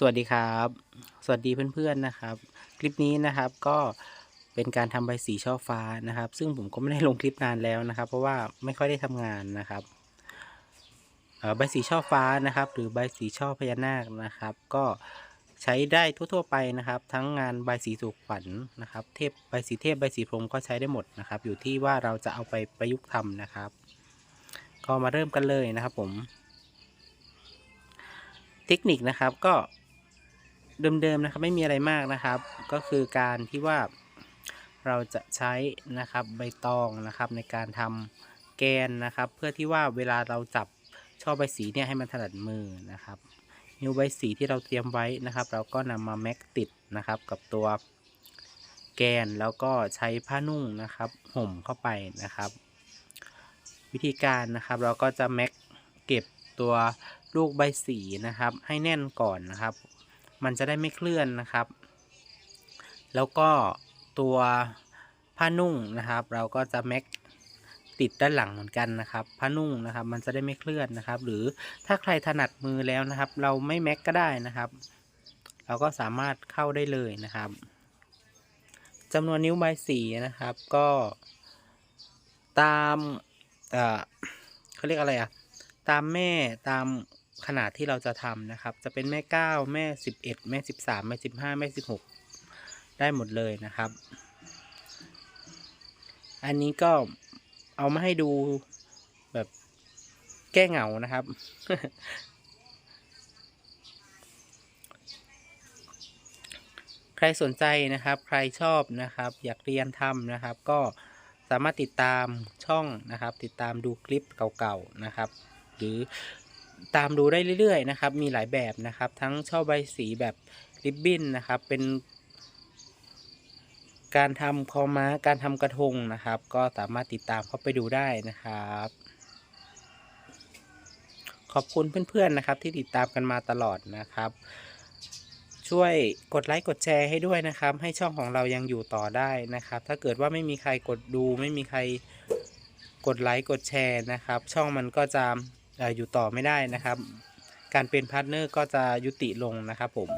สวัสดีครับ สวัสดีเพื่อนๆนะครับ คลิปนี้นะครับก็เป็นการทำใบสีช่อฟ้านะครับ ซึ่งผมก็ไม่ได้ลงคลิปนานแล้วนะครับ เพราะว่าไม่ค่อยได้ทำงานนะครับใบสีช่อฟ้านะครับ หรือใบสีช่อพญานาคนะครับ ก็ใช้ได้ทั่วๆไปนะครับ ทั้งงานใบสีสุขวัญนะครับ เทพใบสีเทพใบสีพรมก็ใช้ได้หมดนะครับ อยู่ที่ว่าเราจะเอาไปประยุกต์ทำนะครับ ก็มาเริ่มกันเลยนะครับผมเทคนิคนะครับก็ เดิมๆนะครับไม่มีอะไรมากนะครับ ก็คือการที่ว่าเราจะใช้นะครับใบตองนะครับในการทำแกนนะครับ เพื่อที่ว่าเวลาเราจับช่อใบสีเนี่ยให้มันถนัดมือนะครับนิ้วใบสีที่เราเตรียมไว้นะครับ เราก็นำมาแม็กติดนะครับ กับตัวแกนแล้วก็ใช้ผ้านุ่งนะครับห่มเข้าไปนะครับ วิธีการนะครับเราก็จะแม็กเก็บตัวลูกใบสีนะครับ ให้แน่นก่อนนะครับ มันจะได้ไม่เคลื่อนนะครับ แล้วก็ตัวผ้านุ่งนะครับ เราก็จะแม็กติดด้านหลังเหมือนกันนะครับผ้านุ่งนะครับ มันจะได้ไม่เคลื่อนนะครับ หรือถ้าใครถนัดมือแล้วนะครับ เราไม่แม็กก็ได้นะครับ เราก็สามารถเข้าได้เลยนะครับจำนวนนิ้วใบสีนะครับ ก็ตามเออเขาเรียกอะไรอะตามแม่ตาม ขนาดที่เราจะทำนะครับ จะเป็นแม่เก้าแม่สิบเอ็ดแม่สิบสามแม่สิบห้าแม่สิบหกได้หมดเลยนะครับ อันนี้ก็เอามาให้ดูแบบแก้เหงานะครับ ใครสนใจนะครับ ใครชอบนะครับ อยากเรียนทำนะครับ ก็สามารถติดตามช่องนะครับ ติดตามดูคลิปเก่าๆนะครับ หรือ ตามดูได้เรื่อยๆนะครับ มีหลายแบบนะครับ ทั้งช่อใบสีแบบริบบิ้นนะครับ เป็นการทำคอม้าการทำกระทงนะครับ ก็สามารถติดตามเข้าไปดูได้นะครับ ขอบคุณเพื่อนๆนะครับ ที่ติดตามกันมาตลอดนะครับ ช่วยกดไลค์กดแชร์ให้ด้วยนะครับ ให้ช่องของเรายังอยู่ต่อได้นะครับ ถ้าเกิดว่าไม่มีใครกดดู ไม่มีใครกดไลค์กดแชร์นะครับ ช่องมันก็จะ อยู่ต่อไม่ได้นะครับ การเป็นพาร์ทเนอร์ก็จะยุติลงนะครับผม